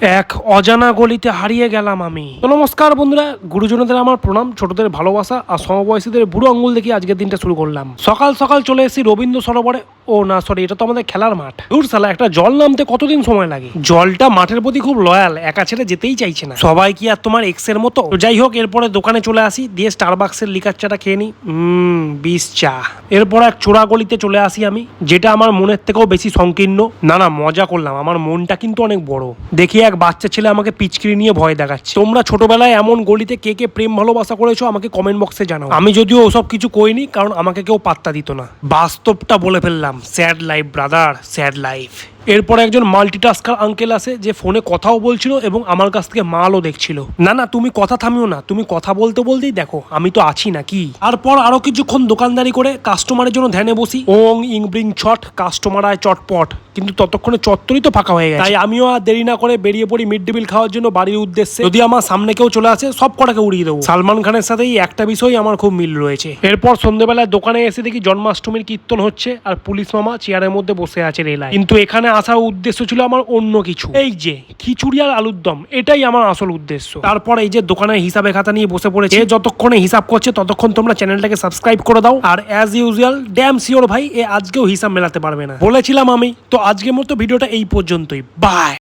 এক অজানা গলিতে হারিয়ে গেলাম আমি। তো নমস্কার বন্ধুরা, গুরুজনদের আমার প্রণাম, ছোটদের ভালোবাসা আর সমবয়সীদের বুড়ো আঙ্গুল দেখি আজকের দিনটা শুরু করলাম। সকাল সকাল চলে এসেছি রবীন্দ্র সরোবরে। ও না সরি এটা তো আমাদের খেলার মাঠ। দূর সালা একটা জল নামতে কতদিন সময় লাগে? জলটা মাঠের প্রতি খুব লয়াল একা ছেড়ে যেতেই চাইছে না। সবাই কি আর তোমার এক্সের মতো? যাই হোক, এরপরে দোকানে চলে আসি, দিয়ে স্টার বাক্সের লিকার চাটা খেয়ে নিই। হুম বিষ চা। এরপর এক চোরা গলিতে চলে আসি আমি, যেটা আমার মনের থেকেও বেশি সংকীর্ণ। না না, মজা করলাম, আমার মনটা কিন্তু অনেক বড়। দেখি এক বাচ্চা ছেলে আমাকে পিচকিরি নিয়ে ভয় দেখাচ্ছে। তোমরা ছোটবেলায় এমন গলিতে কে কে প্রেম ভালোবাসা করেছ, আমাকে কমেন্ট বক্সে জানাও। আমি যদিও ওসব কিছু করিনি, কারণ আমাকে কেউ পাত্তা দিত না। বাস্তবটা বলে ফেললাম। Sad life brother sad life এরপরে একজন মাল্টিটাস্কার আঙ্কেল আছে যে ফোনে কথাও বলছিল এবং আমার কাছ থেকে মালও দেখছিল। না না, তুমি কথা থামিও না, তুমি কথা বলতে বলতেই দেখো, আমি তো আছি না নাকি তারপর আরও কিছুক্ষণ দোকানদারি করে কাস্টমারের জন্য ধ্যানে বসি। ওং, ইং, ব্রিং, ছট কাস্টমার আয় চটপট। কিন্তু ততক্ষণে চত্বরই তো ফাঁকা হয়ে গেছে। তাই আমিও আর দেরি না করে বেরিয়ে পড়ি মিড ডে মিল খাওয়ার জন্য বাড়ির উদ্দেশ্যে। যদি আমার সামনে কেউ চলে আসে, সব কটাকে উড়িয়ে দেবো। সালমান খানের সাথে এই একটা বিষয় আমার খুব মিল রয়েছে। এরপর সন্ধ্যেবেলায় দোকানে এসে দেখি জন্মাষ্টমীর কীর্তন হচ্ছে আর পুলিশ মামা চেয়ারের মধ্যে বসে আছে রেলায় কিন্তু এখানে আসার উদ্দেশ্য ছিল আমার অন্য কিছু। এই যে, খিচুড়ি আর আলুর দম, এটাই আমার আসল উদ্দেশ্য। তারপর এই যে দোকানের হিসাবে খাতা নিয়ে বসে পড়েছে। যতক্ষণে হিসাব করছে, ততক্ষণ তোমরা চ্যানেলটাকে সাবস্ক্রাইব করে দাও। আর অ্যাজ ইউজুয়াল ড্যাম শিওর ভাই, এ আজকেও হিসাব মেলাতে পারবে না। বলেছিলাম আমি, তো আজকের মতো ভিডিওটা এই পর্যন্তই। বাই